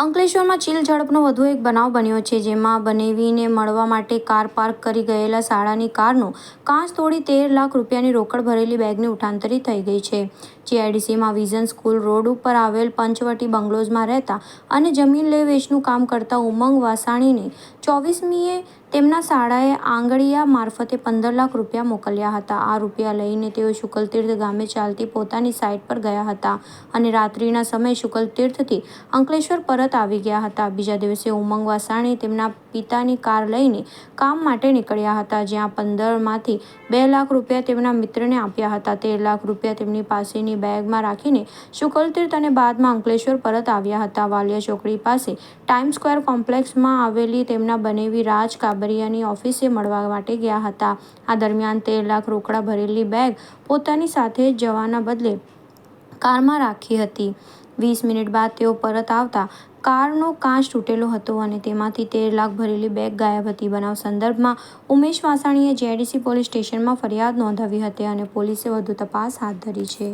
અંકલેશ્વરમાં ચીલ ઝડપનો વધુ એક બનાવ બન્યો છે, જેમાં બનેવીને મળવા માટે કાર પાર્ક કરી ગયેલા શાળાની કારનો કાચ તોડી તેર લાખ રૂપિયાની રોકડ ભરેલી બેગની ઉઠાંતરી થઈ ગઈ છે. જીઆઈડીસીમાં વિઝન સ્કૂલ રોડ ઉપર આવેલ પંચવટી બંગલોઝમાં રહેતા અને જમીન લે વેચનું કામ કરતા ઉમંગ વાસાણીને ચોવીસમીએ તેમના શાળાએ આંગળીયા મારફતે પંદર લાખ રૂપિયા મોકલ્યા હતા. આ રૂપિયા લઈને તેઓ શુકલતીર્થ ગામે ચાલતી પોતાની સાઇટ પર ગયા હતા અને રાત્રિના સમયે શુકલતીર્થથી અંકલેશ્વર પરત આવી ગયા હતા. બીજા દિવસે ઉમંગ વાસાણી તેમના પિતાની કાર લઈને કામ માટે નીકળ્યા હતા, જ્યાં પંદરમાંથી બે લાખ રૂપિયા તેમના મિત્રને આપ્યા હતા. તેર લાખ રૂપિયા તેમની પાસેની બેગમાં રાખીને શુકલતીર્થ અને બાદમાં અંકલેશ્વર પરત આવ્યા હતા. વાલિયા ચોકડી પાસે ટાઈમ સ્ક્વેર કોમ્પ્લેક્સમાં આવેલી તેમના બનેવી રાજ કાબરિયાની ઓફિસે મળવા માટે ગયા હતા. આ દરમિયાન તેર લાખ રોકડા ભરેલી બેગ પોતાની સાથે જવાના બદલે કારમાં રાખી હતી. વીસ મિનિટ બાદ તેઓ પરત આવતા કારનો કાચ તૂટેલો હતો અને તેમાંથી તેર લાખ ભરેલી બેગ ગાયબ હતી. બનાવ સંદર્ભમાં ઉમેશ વાસાણીએ જેડીસી પોલીસ સ્ટેશનમાં ફરિયાદ નોંધાવી હતી અને પોલીસે વધુ તપાસ હાથ ધરી છે.